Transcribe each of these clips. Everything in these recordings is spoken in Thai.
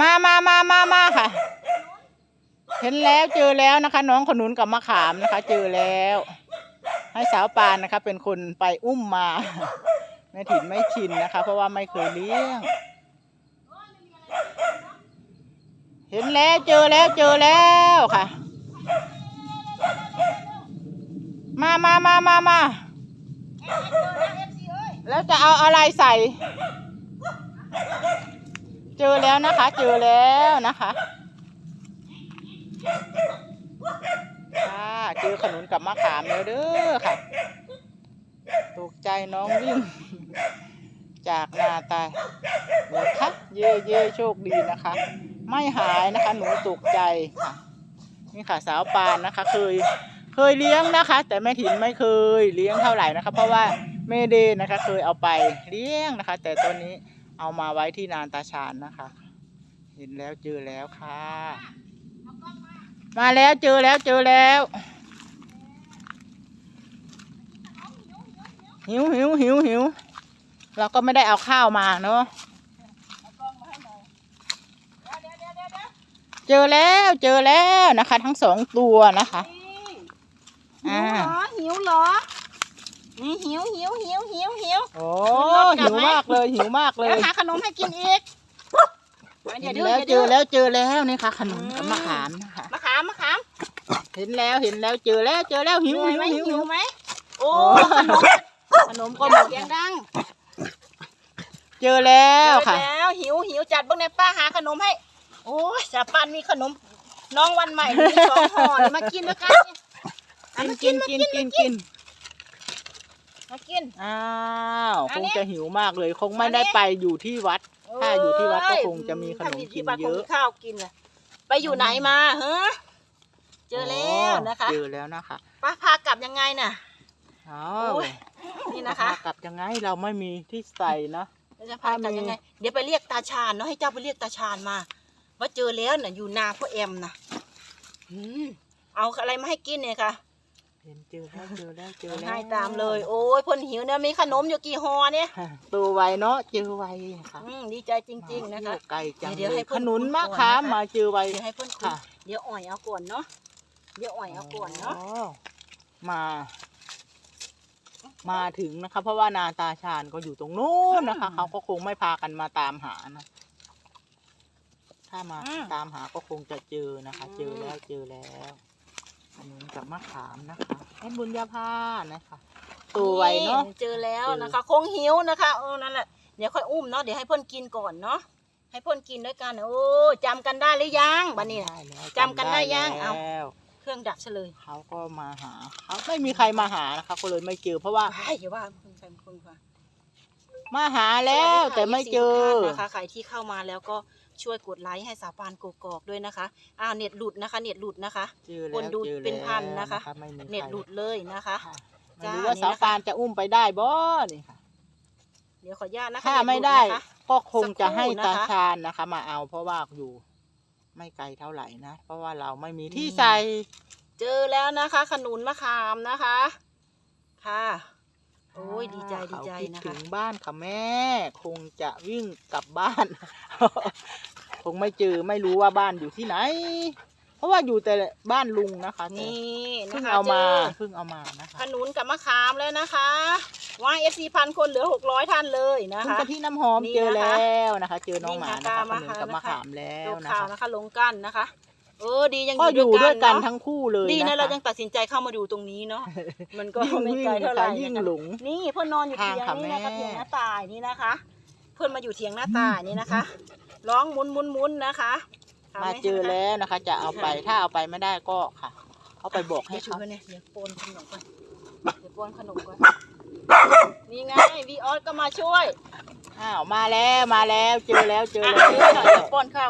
มามามามามาค่ะ เห็นแล้วเจอแล้วนะคะ น้องขนุนกับมะขามนะคะ เจอแล้ว ให้สาวปานนะคะ เป็นคนไปอุ้มมาแม่ถิ่นไม่ชินนะคะ เพราะว่าไม่เคยเลี้ยง เห็นแล้วเจอแล้วเจอแล้วค่ะ มามามามามาแล้วจะเอาอะไรใส่ เจอแล้วนะคะ เจอแล้วนะคะค่ะเจอขนุนกับมะขามแล้วเด้อค่ะ ตกใจน้องวิ่ง จากนาตายเลยค่ะเย่เย่โชคดีนะคะ ไม่หายนะคะ หนูตกใจค่ะ นี่ค่ะสาวปานนะคะ เคยเคยเลี้ยงนะคะ แต่แม่ถิ่นไม่เคยเลี้ยงเท่าไหร่นะคะ เพราะว่าเมเดนะคะ เคยเอาไปเลี้ยงนะคะ แต่ตอนนี้ เอามาไว้ที่นานตาชานนะคะ เห็นแล้วเจอแล้วค่ะ มาแล้วเจอแล้วเจอแล้ว หิวหิวหิวหิวเราก็ไม่ได้เอาข้าวมาเนาะเจอแล้วเจอแล้วนะคะ ทั้งสองตัวนะคะ หิวเหรอหิวเหรอ นี่หิวหิวหิวหิวหิว โอ้กลัหิบวไหมมากเลยหิวมากเลเดี๋ยยวหาขนมให้กินอีกอย่าเห็นดื้อแล้วอย่าเจดื้ออแล้วเจอแล้วนี่ค่ะ ขนมอืมกับมะขามนะคะ มะขามมะขามเห็นแล้วเห็นแล้วเจอแล้วเจอแล้วหิวเหนื่อยหิวไหมหิวหิหิววไหมโอ้โอ้ขนมขนมก็หมดเสียงดังเจอแล้วค่ะ เจอแล้วหิวหิวจัดบ้างในป้าหาขนมให้ โอ้ยสาปานมีขนม น้องวันใหม่มีสองห่อเลยมากินด้วยกันนี่อะกินมากินมากินกินกิน มากิน อ้าวคอันงนี้จะหิวมากเลย คงไม่อันนี้ได้ไปอยู่ที่วัด ถ้าอยู่ที่วัดก็คงจะมีขนมถ้าอยู่กิที่นวัดเยคงอะมีข้าวกินเลยไปอยู่ไหนมาฮะเจอแล้วนะคะ เจอแล้วนะคะป้าพากลับยังไงน่ะอ้าโอ้วยนี่นะคะกลับยังไงเราไม่มีที่ใส่นะเราจะพากลับยังไง เดี๋ยวไปเรียกตาชาญเนาะให้เจ้าไปเรียกตาชาญมาว่าเจอแล้วน่ะอยู่นาพ่อแอมน่ะอืมเอาอะไรมาให้กินเนี่ยค่ะ เห็นเจอแล้วเจอแล้วเจอแล้วให้ตามเลย โอ้ยเพ่นหิวเนี่ยมีขนมอยู่กี่ห่อเนี่ยตัวไวเนาะเจอไวค่ะอืมดีใจจริง ๆ นะคะมาเที่ยวไกลจังเดี๋ยวเลให้ยเพิ่ขนนุนคุยมะก่อนขามนะคะ มาเจอไวเดี๋ยวให้เพ่นคุยค่ะเดี๋ยวอ่อยเอาก่อนเนาะเดี๋ยวอ่อยเอาก่อนเนาะอ๋อมา มาถึงนะคะ เพราะว่านาตาชาญก็อยู่ตรงนู้นนะคะเขาก็คงไม่พากันมาตามหานะ ถ้ามาอืมตามหาก็คงจะเจอนะคะอืมเจอแล้วเจอแล้ว อันนี้กับมะขามนะคะแอดบุญญาภานะคะตัวไวเนาะเจอแล้วเจอนะคะ คงหิวนะคะเออนั่นแหละเดี๋ยวค่อยอุ้มเนาะเดี๋ยวให้เพ่นกินก่อนเนาะให้เพ่นกินด้วยกันโอ้จำกันได้หรือยังบัดนี้น่ะได้แล้วจำกันได้ยังเอาแล้วเครื่องดับเฉลยเขาก็มาหาเขาไม่มีใครมาหานะคะก็เลยไม่เจอเพราะว่าใช่อย่าว่าคุณใครคุณค่ะ มาหาแล้วแต่ไม่เจอสวัสดีค่ะ FC ทุกท่านนะคะใครที่เข้ามาแล้วก็ช่วยกดไลค์ให้สาปานกกอกด้วยนะคะอ้าวเน็ตหลุดนะคะ เน็ตหลุดนะคะเจอคแล้วนดูเจอแล้วเป็นพันนะคะไม่มีใครเน็ตหลุดเลยนะคะค่ะไม่จ้ารู้ว่านี่สาวนะคะปานจะอุ้มไปได้บ่นี่ค่ะเดี๋ยวขออนุญาตนะคะถ้าเน็ตหลุไม่ได้นะคะก็คงจะให้สักครู่นะคะตาชาญนะคะ มาเอาเพราะว่าอยู่ไม่ไกลเท่าไหร่นะ เพราะว่าเราไม่มีที่อืมใส่ เจอแล้วนะคะ ขนุนมะขามนะคะ ค่ะ โอ้ยดีใจดีใจเขาคิดนะถึคะงบ้านค่ะแม่ คงจะวิ่งกลับบ้าน คงไม่เจอไม่รู้ว่าบ้านอยู่ที่ไหน เพราะว่าอยู่แต่บ้านลุงนะคะแต่นี่นะเพิ่งคะเอามาจเพิ่งเอามานะคะขนุนกับมะขามแล้วนะคะว่าเอฟซีพันคนเหลือหกร้อยท่านเลยนะคุณคะกะทิน้ำหอมนี่เจอนะคะแล้วนะคะ เจอน้องหมานี่นะคะค่ะขนุนกับมามะนะคะขามแล้วดูนะข่าวคะนะคะลงกันนะคะ เออดียังก็อยู่ด้วยกันทั้เาะงคู่เลยดีนะนะคะเรายังตัดสินใจเข้ามาดูตรงนี้เนาะมันก็ยิ่งไม่วิ่งไกลนะเท่าไหคะร่ยิ่งนะคะหลงนี่เพื่อนนอนอยู่เถียงทางค่ะนี่นะคะแม่เถียงหน้าตายนี่นะคะ เพื่อนมาอยู่เถียงหน้าตายนี่นะคะ ร้องหมุนหมุนหมุนนะคะทำมาให้เจอแล้วนะคะ จะเอาไปค่ะถ้าเอาไปไม่ได้ก็ค่ะ เอาไปบอกให้เดี๋ยวชูเขากันเนี่ยเดี๋ยวโปนขนมก่อนเดี๋ยวโปนขนมก่อนนี่ไงวีออสก็มาช่วยอ้าวมาแล้วมาแล้วเจอแล้วเจออะแล้วเดี๋ยวเดี๋ยวโปนข้าว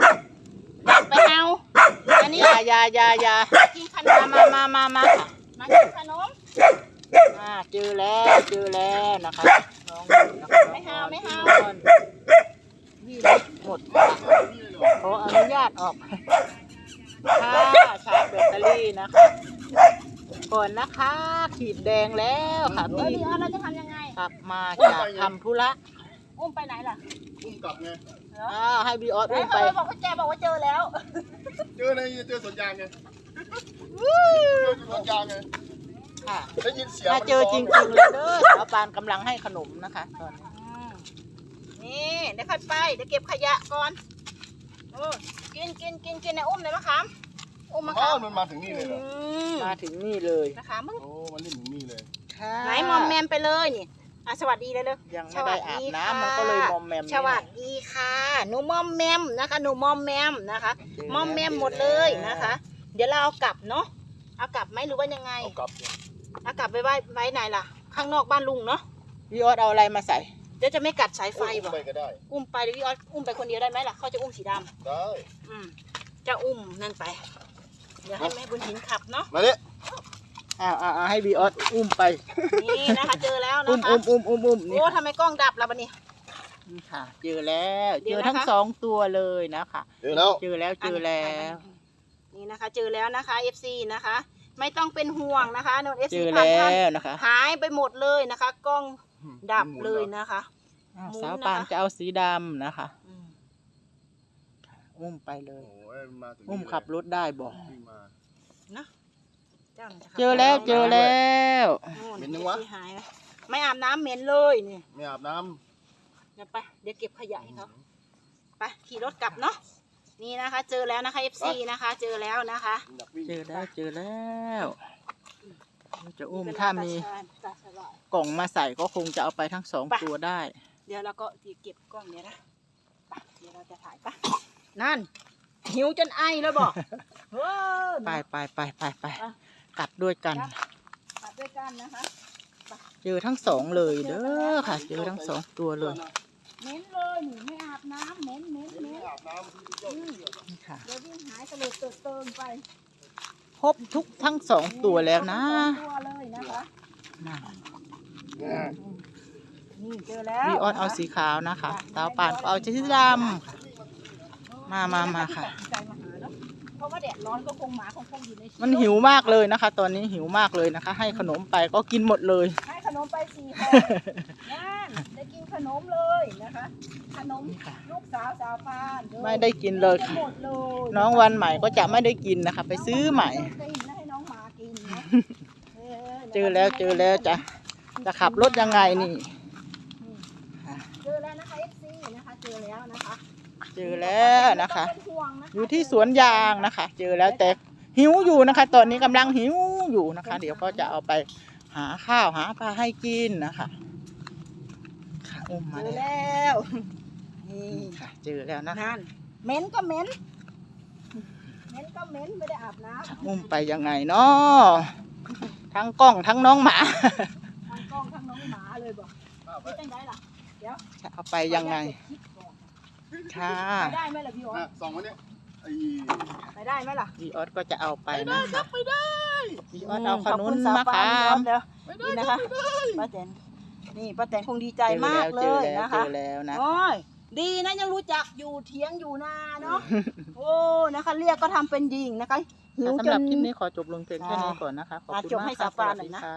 ไปเอาอั นี้อยาอยาอยาอยากินขนมามามามามาค่ะมากินขนมอ่าเจอแล้วเจอแล้วนะคะน้องนะคะไม่ห้าวไม่ห้าวนี่หมดขออนุญาตออกค่ะชาร์จแบตเตอรี่นะคะก่อนนะคะ ขีดแดงแล้วค่ะพี่เราจะทำยังไงกลับมาจากทำธุระอุ้มไปไหนล่ะ อุ้มไปกลับไง อ่าให้บีออสไอ้อุ้มเขาไปบอกว่าแกบอกว่าเจอแล้ว เจอในเจอสวนยางไง เจอสวนยางไง ค่ะได้ยินเสียงถ้ามันเจอจริงๆเลยเด้อสาวปานกำลังให้ขนมนะคะตอนนี้อืมนี่เดี๋ยวค่อยไปเดี๋ยวเก็บขยะก่อนโอ้กินกินกินกินนะอุ้มเลยมะขามอุ้มมะอ๋อขามมันมาถึงนี่เลยเหรออืมมาถึงนี่เลย มะขามมึงโอ้ มันเล่นถึงนี่เลย ค่ะไหนมอมแมมไปเลยนี่ อะสวัสดีเลยเลยยังไม่ได้อาบน้ำมันก็เลยมอมแมมสวัสดีค่ะหนูมอมแมมนะคะหนูมอมแมมนะคะ มอมแมมหมดเลยนะคะ เดี๋ยวเราเอากลับเนาะเอากลับไหมหรือว่ายังไงเอากลับเลยเอากลับไปไว้ไว้ไหนล่ะ ข้างนอกบ้านลุงเนาะบีออสเอาอะไรมาใส่เดี๋ยวจะไม่กัดสายไฟอุ้มบ่ไปก็ได้อุ้มไปเดี๋ยวพี่ออสอุ้มไปคนเดียวได้ไหมล่ะเขาจะอุ้มสีดำได้อืมจะอุ้มนั่นไป เดี๋ยวให้แม่บุญหินขับเนาะมาเนี่ย อ้าวอ้าวอ้าวให้บีออสอุ้มไป นี่นะคะเจอแล้วอุ้นะมคะอุ้มอุ้มอุ้มอุ้มนี่โอ้ทำไมกล้องดับล่ะบันนี้ นี่ค่ะ เจอแล้วเดี๋เจยวอนะคะ ทั้งสองตัวเลยนะคะ เดี๋ยวแล้ว เจอแล้วเจอแล้ว นี่นะคะ เจอแล้วนะคะ FC นะคะ ไม่ต้องเป็นห่วงนะคะนนเจ FC อผ่านแล้ท่านวนะคะหายไปหมดเลยนะคะ กล้องดับเลยนะคะ อ้าวหมุนสาวนะคะปานจะเอาสีดำนะคะ อืมอุ้มไปเลโอ้ยยมันมาถึงนี่อุ้มขับรถได้บอกวิ่งมานะ จ้างจะขับเจอแล้วเจอแล้วนู่นเหม็นจังวะที่หายนะไม่อาบน้ำเหม็นเลยนี่ไม่อาบน้เดี๋ยวไปเดี๋ยวเก็บขยะให้เขาไปขี่รถกลับเนาะนี่นะคะ เจอแล้วนะคะ FC นะคะ เจอแล้วนะคะำดักวิ่งเจอแล้วเจอแล้วจะอุ้มนี่เป็นถ้ามีตชญตาฉลาดกล่องมาใส่ก็คงจะเอาไปทั้งสองไปตัวได้ เดี๋ยวเราก็เก็บกล้องเนี้ยนะไปเดี๋ยวเราจะถ่ายปะนั่นหิวจนไอแล้วบอกเฮ้ยไปไปไปไปไปอะ กลับด้วยกันขับด้วยกันนะคะ เจอทั้งสองเลยเด้อค่ะ เจอทั้งสองตัวเลยเหม็นเลยนี่ไม่อาบน้ำเหม็นเหม็นเหม็ไม่นอาบน้ำที่เจ้าเสือนี่ค่ะ เดี๋ยววิ่งหายตะเลิดเติดเติมไปครบทุกทั้งสองตัวแล้วนะสองตัวเลยนะคะน่ะเนี่ยนี่เจอแล้วพี่ออสเอาสีขาวนะคะสาวปานก็เอาสีดำมามามาค่ะ ตัดสินใจ ว่าแดดร้อนก็คงหมาคงคงอยู่ในมันหิวมากเลยนะคะ ตอนนี้หิวมากเลยนะคะ ให้ขนมไปก็กินหมดเลย ให้ขนมไปสี่ห่อนั่นได้กินขนมเลยนะคะ ขนมนี่ค่ะลูกสาวสาวพานเอไม่ได้กินเลยค่ะ หมดเลยน้องวันใหม่ก็จะไม่ได้กินนะคะ ไปซื้อใหม่น้องหาต้องกินนะให้น้องหมากินนะเออเจอแล้วเจอแล้วจะจะขับรถยังไงนี่ เจอแล้วนะคะ FC นะคะ เจอแล้วนะคะ เจอแล้วนะคะไม่ต้องเป็นห่วงนะคะอยู่ที่สวนยางนะคะ เจอแล้วแต่หิวอยู่นะคะ ตอนนี้กำลังหิวอยู่นะคะ เดี๋ยวก็จะเอาไปหาข้าวหาปลาให้กินนะคะค่ะอุ้มมาเจอแล้วแล้วนี่นี่ค่ะ เจอแล้วนะคะนั่นเหม็นก็เหม็นเหม็นก็เหม็นไม่ได้อาบน้ำค่ะอุ้มไปยังไงเนาะทั้งกล้องทั้งน้องหมาทั้งกล้องทั้งน้องหมาเลยบอกเอาไปไม่จังไดล่ะจะเอาไปยังไงค่ะ ไปได้ไหมล่ะพี่อออะสสองวันเนี้ยไอ้ไปได้ไหมล่ะพี่ออสก็จะเอาไปนะคะพี่ออสเอาขขอบนุคุนณสาวมะปาขานมเดี๋ยวนี่นะคะป้าแตนนี่ป้าแตนคงดีใจมากเลเจอยแล้วนะเจคะอแล้วนะ โอ้ยดีนะยังรู้จักอยู่เถียงอยู่นาเนาะ โอ้นะคะ เรียกก็ทำเป็นยิงนะคะหิวค่ะจสำหรับน คลิปนี้ขอจบลงเพียงแค่นี้ก่อนนะคะ ขอบคุณอะจบมากให้ค่ะสาวปานสวัสหน่อยดีนะค่ะ